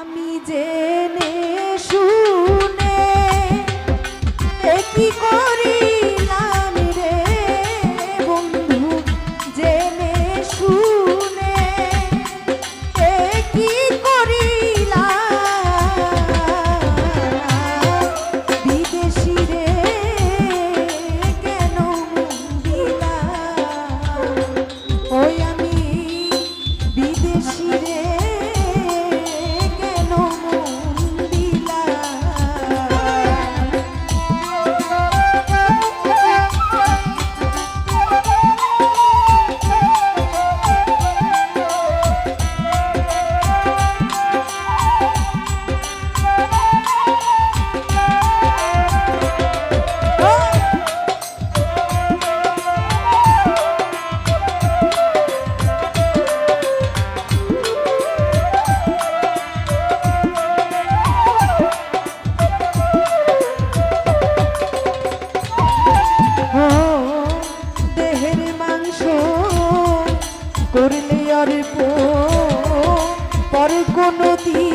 আমি জেনে অল্প পর কোনো দিন